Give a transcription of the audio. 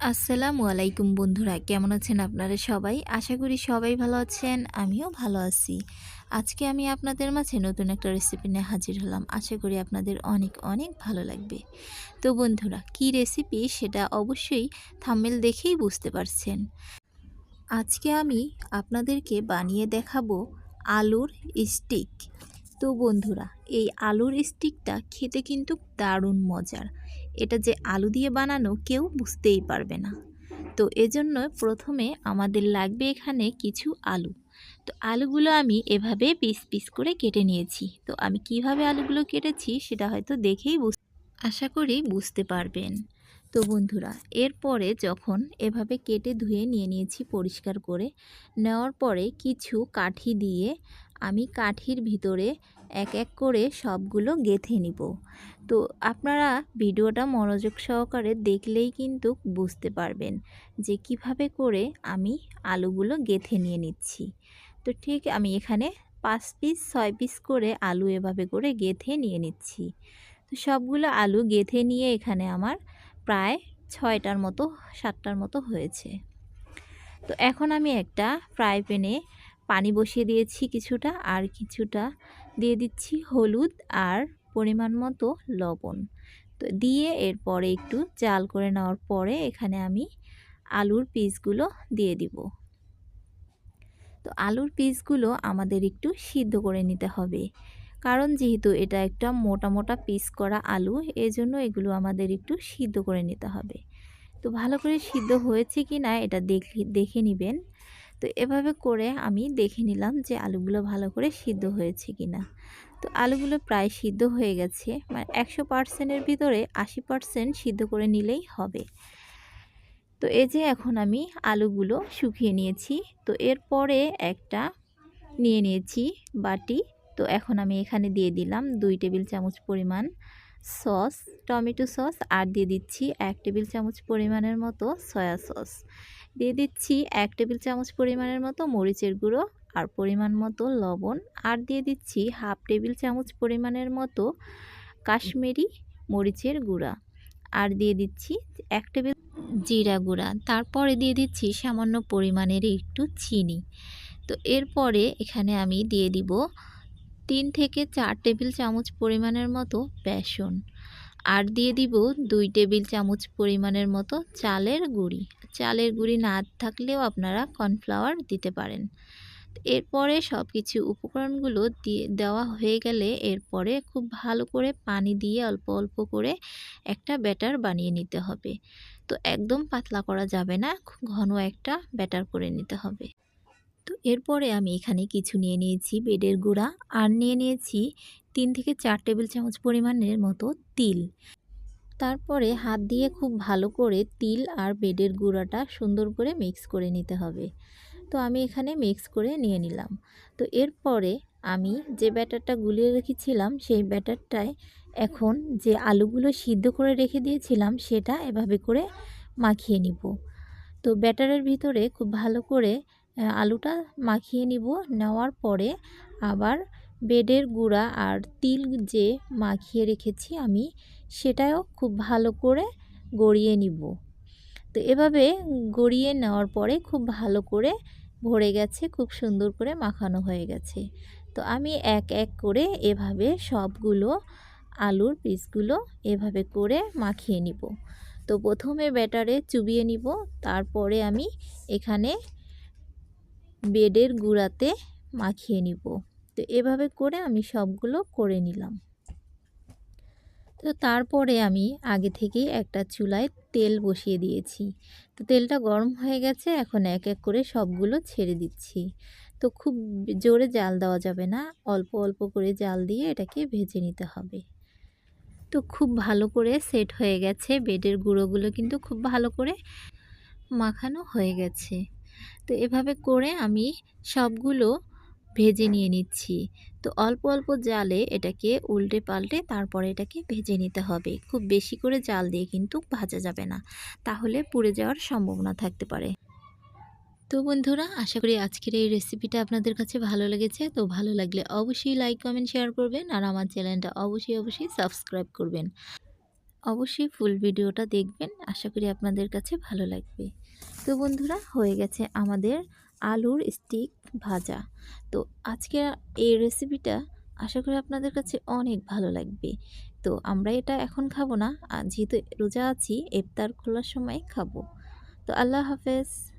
আসসালামু আলাইকুম বন্ধুরা, কেমন আছেন আপনারা সবাই? আশা করি সবাই ভালো আছেন, আমিও ভালো আছি। আজকে আমি আপনাদের মাঝে নতুন একটা রেসিপি নিয়ে হাজির হলাম। আশা করি আপনাদের অনেক অনেক ভালো লাগবে। তো বন্ধুরা, কি রেসিপি সেটা অবশ্যই থাম্মেল দেখেই বুঝতে পারছেন। আজকে আমি আপনাদেরকে বানিয়ে দেখাবো আলুর স্টিক তো বন্ধুরা, এই আলুর স্টিকটা খেতে কিন্তু দারুণ মজার। এটা যে আলু দিয়ে বানানো কেউ বুঝতেই পারবে না। তো এজন্য প্রথমে আমাদের লাগবে এখানে কিছু আলু। তো আলুগুলো আমি এভাবে পিস পিস করে কেটে নিয়েছি। তো আমি কীভাবে আলুগুলো কেটেছি সেটা হয়তো দেখেই বুঝ আশা করি বুঝতে পারবেন। তো বন্ধুরা, এরপরে যখন এভাবে কেটে ধুয়ে নিয়ে নিয়েছি পরিষ্কার করে, নেওয়ার পরে কিছু কাঠি দিয়ে আমি কাঠির ভিতরে এক এক করে সবগুলো গেথে নিব। তো আপনারা ভিডিওটা মনোযোগ সহকারে দেখলেই কিন্তু বুঝতে পারবেন যে কীভাবে করে আমি আলুগুলো গেথে নিয়ে নিচ্ছি। তো ঠিক আমি এখানে পাঁচ পিস, ছয় পিস করে আলু এভাবে করে গেথে নিয়ে নিচ্ছি। তো সবগুলো আলু গেথে নিয়ে এখানে আমার প্রায় ছয়টার মতো, সাতটার মতো হয়েছে। তো এখন আমি একটা ফ্রাই প্যানে পানি বসিয়ে দিয়েছি কিছুটা আর কিছুটা দিয়ে দিচ্ছি হলুদ আর পরিমাণ মতো লবণ। তো দিয়ে এরপরে একটু জাল করে নেওয়ার পরে এখানে আমি আলুর পিসগুলো দিয়ে দিব। তো আলুর পিসগুলো আমাদের একটু সিদ্ধ করে নিতে হবে। কারণ যেহেতু এটা একটা মোটা মোটা পিস করা আলু, এজন্য এগুলো আমাদের একটু সিদ্ধ করে নিতে হবে। তো ভালো করে সিদ্ধ হয়েছে কি না এটা দেখে দেখে নেবেন। তো এভাবে করে আমি দেখে নিলাম যে আলুগুলো ভালো করে সিদ্ধ হয়েছে কি না তো আলুগুলো প্রায় সিদ্ধ হয়ে গেছে মানে একশো পার্সেন্টের ভিতরে আশি পার্সেন্ট সিদ্ধ করে নিলেই হবে। তো এই যে এখন আমি আলুগুলো শুকিয়ে নিয়েছি, তো এরপরে একটা নিয়ে নিয়েছি বাটি। তো এখন আমি এখানে দিয়ে দিলাম দুই টেবিল চামচ পরিমাণ সস, টমেটো সস, আর দিয়ে দিচ্ছি এক টেবিল চামচ পরিমাণের মতো সয়া সস। দিয়ে দিচ্ছি এক টেবিল চামচ পরিমাণের মতো মরিচের গুঁড়ো আর পরিমাণ মতো লবণ। আর দিয়ে দিচ্ছি হাফ টেবিল চামচ পরিমাণের মতো কাশ্মীরি মরিচের গুঁড়া। আর দিয়ে দিচ্ছি এক টেবিল জিরা গুঁড়া। তারপরে দিয়ে দিচ্ছি সামান্য পরিমাণের একটু চিনি। তো এরপরে এখানে আমি দিয়ে দিব তিন থেকে চার টেবিল চামচ পরিমাণের মতো বেসন। আর দিয়ে দিব দুই টেবিল চামচ পরিমাণের মতো চালের গুঁড়ি। চালের গুঁড়ি না থাকলেও আপনারা কর্নফ্লাওয়ার দিতে পারেন। এরপরে সব কিছু উপকরণগুলো দিয়ে দেওয়া হয়ে গেলে এরপরে খুব ভালো করে পানি দিয়ে অল্প অল্প করে একটা ব্যাটার বানিয়ে নিতে হবে। তো একদম পাতলা করা যাবে না, খুব ঘন একটা ব্যাটার করে নিতে হবে। তো এরপরে আমি এখানে কিছু নিয়ে নিয়েছি বেডের গুঁড়া আর নিয়ে নিয়েছি তিন থেকে চার টেবিল চামচ পরিমাণের মতো তিল। তারপরে হাত দিয়ে খুব ভালো করে তিল আর বেডের গুঁড়াটা সুন্দর করে মিক্স করে নিতে হবে। তো আমি এখানে মিক্স করে নিয়ে নিলাম। তো এরপরে আমি যে ব্যাটারটা গুলিয়ে রেখেছিলাম, সেই ব্যাটারটায় এখন যে আলুগুলো সিদ্ধ করে রেখে দিয়েছিলাম, সেটা এভাবে করে মাখিয়ে নিব। তো ব্যাটারের ভিতরে খুব ভালো করে আলুটা মাখিয়ে নিব। নেওয়ার পরে আবার বেডের গুঁড়া আর তিল যে মাখিয়ে রেখেছি আমি, সেটাও খুব ভালো করে গড়িয়ে নিব। তো এভাবে গড়িয়ে নেওয়ার পরে খুব ভালো করে ভরে গেছে, খুব সুন্দর করে মাখানো হয়ে গেছে। তো আমি এক এক করে এভাবে সবগুলো আলুর পিসগুলো এভাবে করে মাখিয়ে নিব। তো প্রথমে ব্যাটারে চুবিয়ে নিব, তারপরে আমি এখানে বেডের গুঁড়াতে মাখিয়ে নিব। তো এভাবে করে আমি সবগুলো করে নিলাম। তো তারপরে আমি আগে থেকেই একটা চুলায় তেল বসিয়ে দিয়েছি। তো তেলটা গরম হয়ে গেছে, এখন এক এক করে সবগুলো ছেড়ে দিচ্ছি। তো খুব জোরে জাল দেওয়া যাবে না, অল্প অল্প করে জাল দিয়ে এটাকে ভেজে নিতে হবে। তো খুব ভালো করে সেট হয়ে গেছে, বেডের গুঁড়োগুলো কিন্তু খুব ভালো করে মাখানো হয়ে গেছে। তো এভাবে করে আমি সবগুলো ভেজে নিয়ে নিচ্ছি। তো অল্প অল্প জালে এটাকে উল্টে পাল্টে তারপরে এটাকে ভেজে নিতে হবে। খুব বেশি করে জাল দিয়ে কিন্তু ভাজা যাবে না। তাহলে পুড়ে যাওয়ার সম্ভাবনা থাকতে পারে। তো বন্ধুরা, আশা করি আজকের এই রেসিপিটা আপনাদের কাছে ভালো লেগেছে। তো ভালো লাগলে অবশ্যই লাইক কমেন্ট শেয়ার করবেন আর আমার চ্যানেলটা অবশ্যই অবশ্যই সাবস্ক্রাইব করবেন। অবশ্যই ফুল ভিডিওটা দেখবেন। আশা করি আপনাদের কাছে ভালো লাগবে। তো বন্ধুরা, হয়ে গেছে আমাদের আলুর স্টিক ভাজা। তো আজকে এই রেসিপিটা আশা করি আপনাদের কাছে অনেক ভালো লাগবে। তো আমরা এটা এখন খাব না যেহেতু রোজা আছি, ইফতার খোলার সময় খাব। তো আল্লাহ হাফেজ।